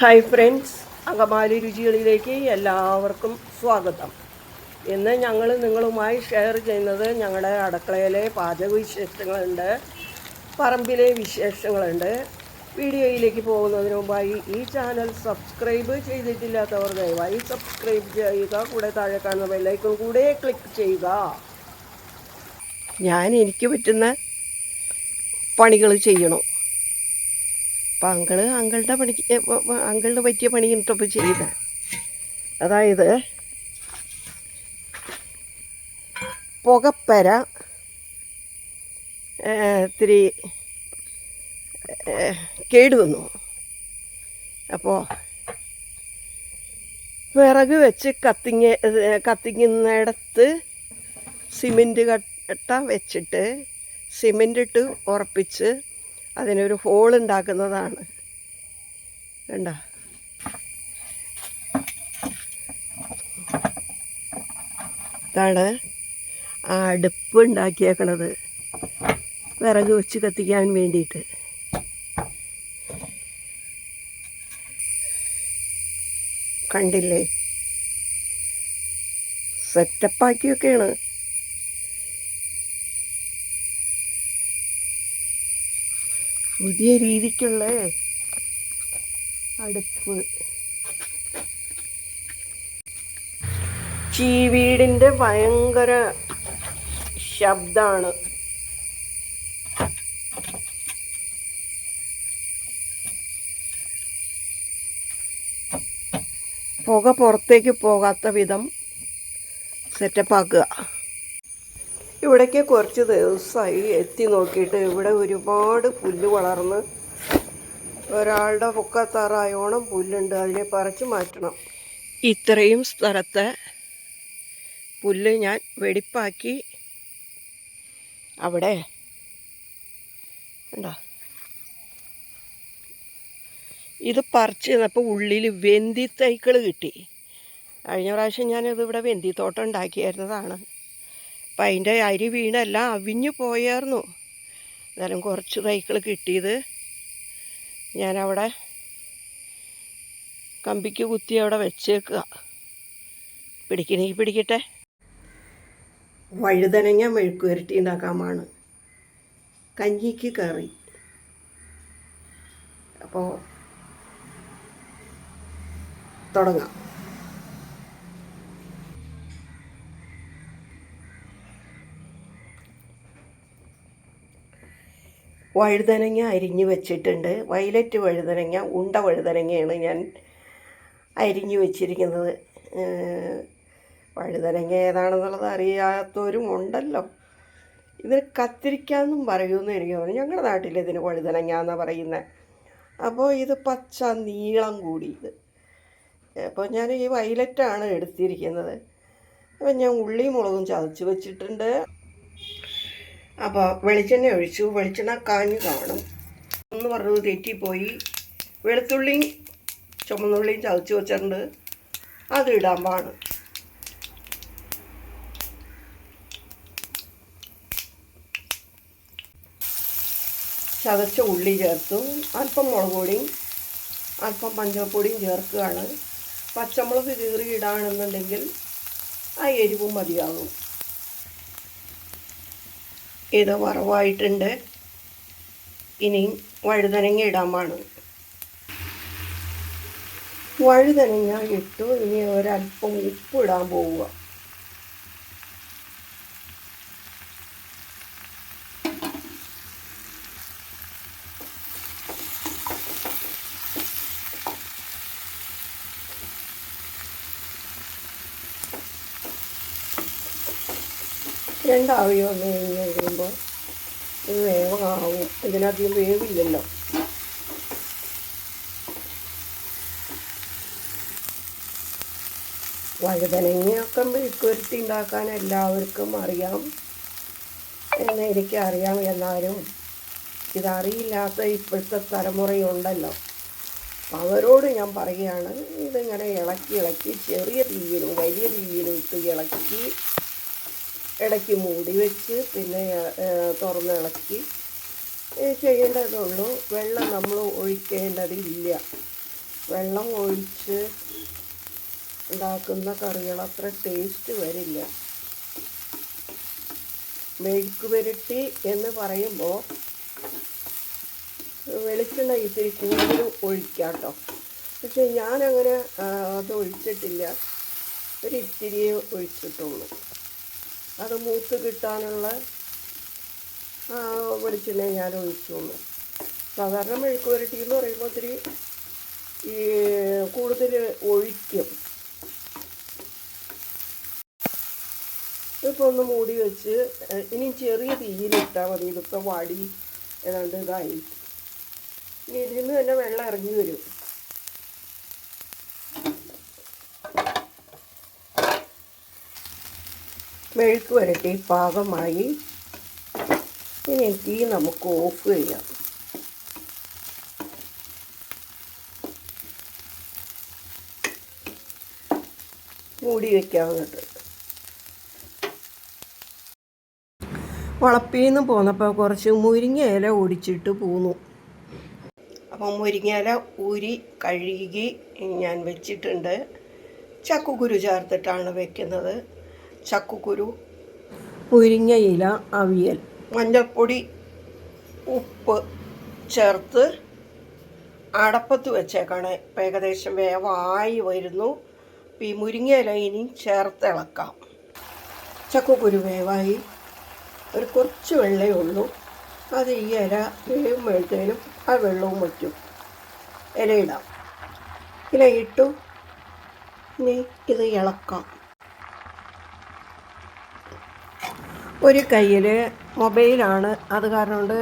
Hi friends Angamaly രുചികളിലേക്ക് എല്ലാവർക്കും സ്വാഗതം. ഇന്ന് ഞങ്ങൾ നിങ്ങളുമായി ഷെയർ ചെയ്യുന്നത് ഞങ്ങളുടെ അടുക്കളയിലെ പാചക വിശേഷങ്ങളുണ്ട് പറമ്പിലെ വിശേഷങ്ങളുണ്ട്. വീഡിയോയിലേക്ക് പോകുന്നതിന് മുമ്പായി ഈ ചാനൽ സബ്സ്ക്രൈബ് ചെയ്തിട്ടില്ലാത്തവർ ദയവായി സബ്സ്ക്രൈബ് ചെയ്യുക. കൂടെ താഴെ കാണുന്ന ബെല്ലൈക്കൺ കൂടെ ക്ലിക്ക് ചെയ്യുക. ഞാൻ എനിക്ക് പറ്റുന്ന പണികൾ ചെയ്യണം. അപ്പം അങ്കിൾ അങ്കിളുടെ പണിക്ക് അങ്കിളിന് പറ്റിയ പണി ഇട്ടപ്പോൾ ചെയ്ത. അതായത് പുകപ്പര ഇത്തിരി കേടുവന്നു അപ്പോൾ വിറക് വെച്ച് കത്തിങ്ങ കത്തിങ്ങുന്നിടത്ത് സിമെന്റ് കട്ട വെച്ചിട്ട് സിമെന്റ് ഇട്ട് ഉറപ്പിച്ച് അതിനൊരു ഹോൾ ഉണ്ടാക്കുന്നതാണ്. കണ്ട? ഇതാണ് ആ അടുപ്പ് ഉണ്ടാക്കിയേക്കണത്. വിറക് വെച്ച് കത്തിക്കാൻ വേണ്ടിയിട്ട്. കണ്ടില്ലേ? സെറ്റപ്പാക്കിയൊക്കെയാണ്. പുതിയ രീതിക്കുള്ള അടുപ്പ്. ചീവീടിന്റെ ഭയങ്കര ശബ്ദമാണ് പുക പുറത്തേക്ക് പോകാത്ത വിധം സെറ്റപ്പാക്കുക ഇവിടേക്ക് കുറച്ച് ദിവസമായി എത്തി നോക്കിയിട്ട് ഇവിടെ ഒരുപാട് പുല്ല് വളർന്ന് ഒരാളുടെ പൊക്കത്താറായോണം പുല്ലുണ്ട്. അതിനെ പറിച്ചു മാറ്റണം. ഇത്രയും സ്ഥലത്തെ പുല്ല് ഞാൻ വെടിപ്പാക്കി. അവിടെ. ഉണ്ടോ ഇത് പറിച്ച് ചെന്നപ്പോൾ ഉള്ളിൽ വെന്തി തൈക്കൾ കിട്ടി. കഴിഞ്ഞ പ്രാവശ്യം ഞാനിത് ഇവിടെ വെന്തിത്തോട്ടം ഉണ്ടാക്കിയായിരുന്നതാണ്. അപ്പം അതിന്റെ അരി വീണെല്ലാം അവിഞ്ഞു പോയായിരുന്നു എന്നാലും കുറച്ച് തൈക്കൾ കിട്ടിയത്. ഞാനവിടെ കമ്പിക്ക് കുത്തി അവിടെ വെച്ചേക്കുക പിടിക്കണമെങ്കിൽ പിടിക്കട്ടെ. വഴുതനങ്ങ മെഴുക്കുവരട്ടി ഉണ്ടാക്കാമാണ്. കഞ്ഞിക്ക് കറി. അപ്പോൾ തുടങ്ങാം. വഴുതനങ്ങ അരിഞ്ഞ് വെച്ചിട്ടുണ്ട്. വയലറ്റ് വഴുതനങ്ങ ഉണ്ട വഴുതനങ്ങയാണ് ഞാൻ അരിഞ്ഞ് വെച്ചിരിക്കുന്നത്. വഴുതനങ്ങ ഏതാണെന്നുള്ളത് അറിയാത്തവരും ഉണ്ടല്ലോ. ഇതിന് കത്തിരിക്കാന്നും പറയുമെന്ന് എനിക്ക് തോന്നുന്നു. ഞങ്ങളുടെ നാട്ടിൽ ഇതിന് വഴുതനങ്ങ എന്നാണ് പറയുന്നത് അപ്പോൾ ഇത് പച്ച നീളം കൂടി ഇത് അപ്പോൾ ഞാൻ ഈ വയലറ്റാണ് എടുത്തിരിക്കുന്നത്. അപ്പം ഞാൻ ഉള്ളിയും മുളകും ചതച്ച് വെച്ചിട്ടുണ്ട്. അപ്പോൾ വെളിച്ചെണ്ണ ഒഴിച്ചു. വെളിച്ചെണ്ണ കാഞ്ഞു കാണും. എന്ന് പറഞ്ഞത് തെറ്റിപ്പോയി. വെളുത്തുള്ളിയും ചുമന്നുള്ളിയും ചതച്ച് വെച്ചിട്ടുണ്ട്. അത് ഇടാൻ പാണ് ചതച്ച ഉള്ളി ചേർത്തു. അല്പം മുളക് പൊടിയും അല്പം പഞ്ചപ്പൊടിയും ചേർക്കുകയാണ്. പച്ചമുളക് കീറി ഇടാണെന്നുണ്ടെങ്കിൽ ആ എരിവും മതിയാകും. ഇത് വറവായിട്ടുണ്ട്. ഇനിയും വഴുതനങ്ങ ഇടാമാണ് വഴുതനങ്ങ ഇട്ടു ഇനി ഒരല്പം ഉപ്പ് ഇടാൻ പോവുക. രണ്ടാവിയോ കഴിഞ്ഞ് കഴിയുമ്പോൾ ഇത് വേവാവും ഇതിനധികം വേവില്ലല്ലോ. വഴുതനങ്ങയൊക്കെ മെഴുക്കുരുത്തി ഉണ്ടാക്കാൻ എല്ലാവർക്കും അറിയാം. എന്ന് എനിക്കറിയാം എന്നാലും ഇതറിയില്ലാത്ത ഇപ്പോഴത്തെ തലമുറയുണ്ടല്ലോ. അവരോട് ഞാൻ പറയുകയാണ് ഇതിങ്ങനെ ഇളക്കി ഇളക്കി ചെറിയ തീയിലും വലിയ തീയിലും ഇട്ട് ഇളക്കി ഇടയ്ക്ക് മൂടി വെച്ച് പിന്നെ തുറന്നിളക്കി ചെയ്യേണ്ടതുള്ളൂ. വെള്ളം നമ്മൾ ഒഴിക്കേണ്ടതില്ല. വെള്ളം ഒഴിച്ച് ഉണ്ടാക്കുന്ന കറികൾ അത്ര ടേസ്റ്റ് വരില്ല. മെഴുക്കുപുരട്ടി എന്ന് പറയുമ്പോൾ വെളിച്ചെണ്ണ ഇത്തിരി കൂടുതൽ ഒഴിക്കാം കേട്ടോ പക്ഷേ ഞാനങ്ങനെ അത് ഒഴിച്ചിട്ടില്ല. ഒരു ഇത്തിരിയേ ഒഴിച്ചിട്ടുള്ളൂ. അത് മൂത്ത് കിട്ടാനുള്ള വെളിച്ചെണ്ണ ഞാൻ ഒഴിച്ചുള്ളൂ സാധാരണ മെഴുക്ക് പുരട്ടി എന്ന് പറയുമ്പോൾ ഒത്തിരി ഈ കൂടുതൽ ഒഴിക്കും. ഇപ്പോൾ ഒന്ന് മൂടി വെച്ച് ഇനി ചെറിയ തീയിലിട്ടാൽ മതി. ഇതിപ്പോൾ വാടി ഏതാണ്ട് ഇതായി. ഇനി ഇതിൽ നിന്ന് തന്നെ വെള്ളം ഇറങ്ങി വരും. മെഴുക്ക് വരട്ടി പാകമായി ഇനി തീ നമുക്ക് ഓഫ് ചെയ്യാം. മൂടി വയ്ക്കാവുന്നത് വളപ്പീന്ന് പോന്നപ്പോൾ കുറച്ച് മുരിങ്ങ ഇല ഒടിച്ചിട്ട് പോന്നു. അപ്പോൾ മുരിങ്ങ ഇല ഊരി കഴുകി ഞാൻ വെച്ചിട്ടുണ്ട്. ചക്കുകുരു ചേർത്തിട്ടാണ് വെക്കുന്നത്. ചക്കുകുരു മുരിങ്ങ ഇല അവിയൽ. മഞ്ഞൾപ്പൊടി ഉപ്പ് ചേർത്ത് അടപ്പത്ത് വെച്ചേക്കാണ്. ഇപ്പം ഏകദേശം വേവായി വരുന്നു. ഈ മുരിങ്ങ ഇല ഇനി ചേർത്ത് ഇളക്കാം. ചക്കുകുരു വേവായി. ഒരു കുറച്ച് വെള്ളേ ഉള്ളൂ. അത് ഈ ഇല വേവുമ്പോഴത്തേനും ആ വെള്ളവും വയ്ക്കും. ഇലയിടാം. ഇലയിട്ടു ഇനി ഇത് ഇളക്കാം. ഒരു കയ്യിൽ മൊബൈലാണ്. അത് കാരണം കൊണ്ട്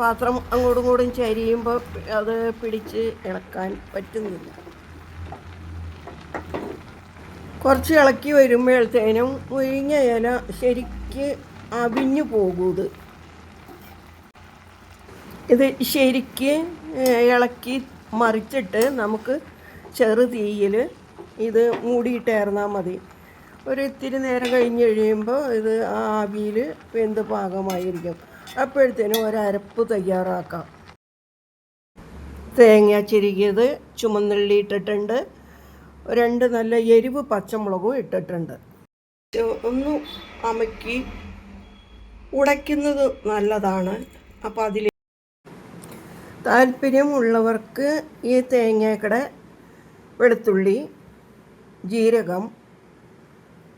പാത്രം അങ്ങോട്ടും ഇങ്ങോട്ടും ചരിയുമ്പോൾ അത് പിടിച്ച് ഇളക്കാൻ പറ്റുന്നില്ല. കുറച്ച് ഇളക്കി വരുമ്പോഴത്തേനും മുരിങ്ങ ഇല ശരിക്ക് അവിഞ്ഞു പോകൂത് ഇത് ശരിക്ക് ഇളക്കി മറിച്ചിട്ട് നമുക്ക് ചെറു തീയിൽ ഇത് മൂടിയിട്ടേർന്നാൽ മതി. ഒരു ഇത്തിരി നേരം കഴിഞ്ഞ് കഴിയുമ്പോൾ ഇത് ആ ആവിയിൽ വെന്ത് പാകമായിരിക്കും. അപ്പോഴത്തേനും ഒരരപ്പ് തയ്യാറാക്കാം. തേങ്ങ ചിരികിയത് ചുമന്നുള്ളി ഇട്ടിട്ടുണ്ട്. രണ്ട് നല്ല എരിവ് പച്ചമുളകും ഇട്ടിട്ടുണ്ട്. ഒന്ന് അമക്കി ഉടയ്ക്കുന്നത് നല്ലതാണ്. അപ്പോൾ അതിൽ താല്പര്യമുള്ളവർക്ക് ഈ തേങ്ങയുടെ വെളുത്തുള്ളി ജീരകം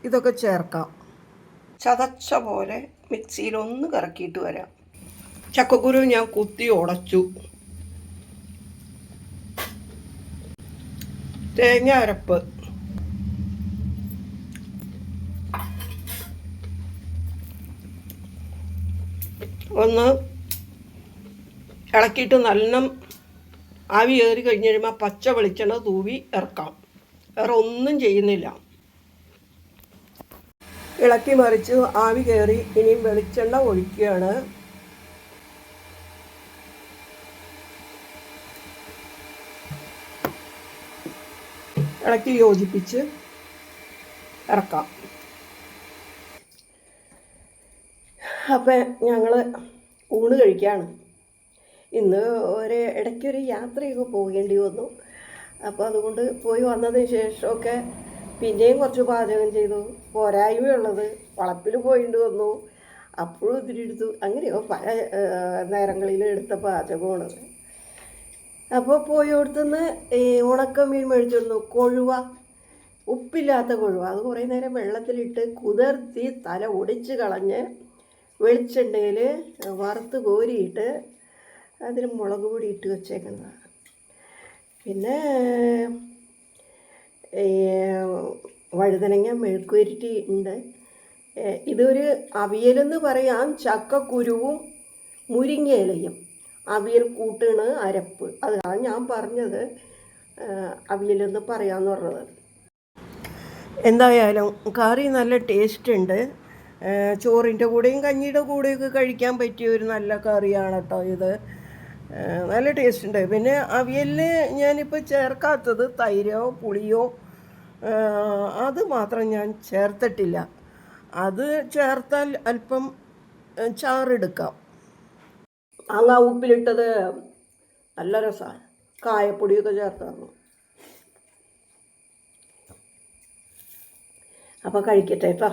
ഇതൊക്കെ ചേർക്കാം. ചതച്ച പോലെ മിക്സിയിൽ ഒന്ന് കറക്കിയിട്ട് വരാം. ചക്കക്കുരു ഞാൻ കുത്തി ഉടച്ചു. തേങ്ങ അരപ്പ്. ഒന്ന് ഇളക്കിയിട്ട് നല്ല ആവി കയറി കഴിഞ്ഞ് കഴിയുമ്പോൾ പച്ച വെളിച്ചെണ്ണ തൂവി ഇറക്കാം. വേറെ ഒന്നും ചെയ്യുന്നില്ല. ഇളക്കി മറിച്ച്. ആവി കയറി ഇനിയും വെളിച്ചെണ്ണ ഒഴിക്കുകയാണ്. ഇളക്കി യോജിപ്പിച്ച് ഇറക്കാം. അപ്പം ഞങ്ങൾ ഊണ് കഴിക്കുകയാണ് ഇന്ന് ഒരു ഇടയ്ക്കൊരു യാത്രയൊക്കെ പോകേണ്ടി വന്നു. അപ്പോൾ അതുകൊണ്ട് പോയി വന്നതിന് ശേഷമൊക്കെ പിന്നെയും കുറച്ച് പാചകം ചെയ്തു. പോരായ്മയുള്ളത് വളപ്പിൽ പോയിട്ട് വന്നു. അപ്പോഴും ഒത്തിരി എടുത്തു. അങ്ങനെയോ പല നേരങ്ങളിൽ എടുത്ത പാചകമാണത് അപ്പോൾ പോയോടത്തുനിന്ന് ഈ ഉണക്ക മീൻ മേടിച്ചിരുന്നു കൊഴുവ. ഉപ്പില്ലാത്ത കൊഴുവ. അത് കുറേ നേരം വെള്ളത്തിലിട്ട് കുതിർത്തി തല ഒടിച്ച് കളഞ്ഞ് വെളിച്ചെണ്ണയിൽ വറുത്ത് കോരിയിട്ട് അതിന് മുളക് പൊടി ഇട്ട് വെച്ചേക്കുന്നതാണ്. പിന്നെ വഴുതനങ്ങ മെഴുക്കുരുട്ടി ഉണ്ട്. ഇതൊരു അവിയലെന്ന് പറയാം. ചക്കക്കുരുവും മുരിങ്ങയിലയും. അവിയൽ കൂട്ടാണ് അരപ്പ്. അതാണ് ഞാൻ പറഞ്ഞത്. അവിയലെന്ന് പറയാമെന്ന് പറഞ്ഞത്. എന്തായാലും കറി നല്ല ടേസ്റ്റ് ഉണ്ട്. ചോറിന്റെ കൂടെയും കഞ്ഞിയുടെ കൂടെയൊക്കെ കഴിക്കാൻ പറ്റിയ ഒരു നല്ല കറിയാണ് കേട്ടോ ഇത് നല്ല ടേസ്റ്റ് ഉണ്ട്. പിന്നെ അവിയലിൽ ഞാനിപ്പോൾ ചേർക്കാത്തത് തൈരോ പുളിയോ അത് മാത്രം ഞാൻ ചേർത്തിട്ടില്ല. അത് ചേർത്താൽ അല്പം ചാറെടുക്കാം. മാങ്ങ ഉപ്പിലിട്ടത് നല്ല രസമാണ് കായപ്പൊടിയൊക്കെ ചേർത്തായിരുന്നു അപ്പോൾ കഴിക്കട്ടെ കേട്ടോ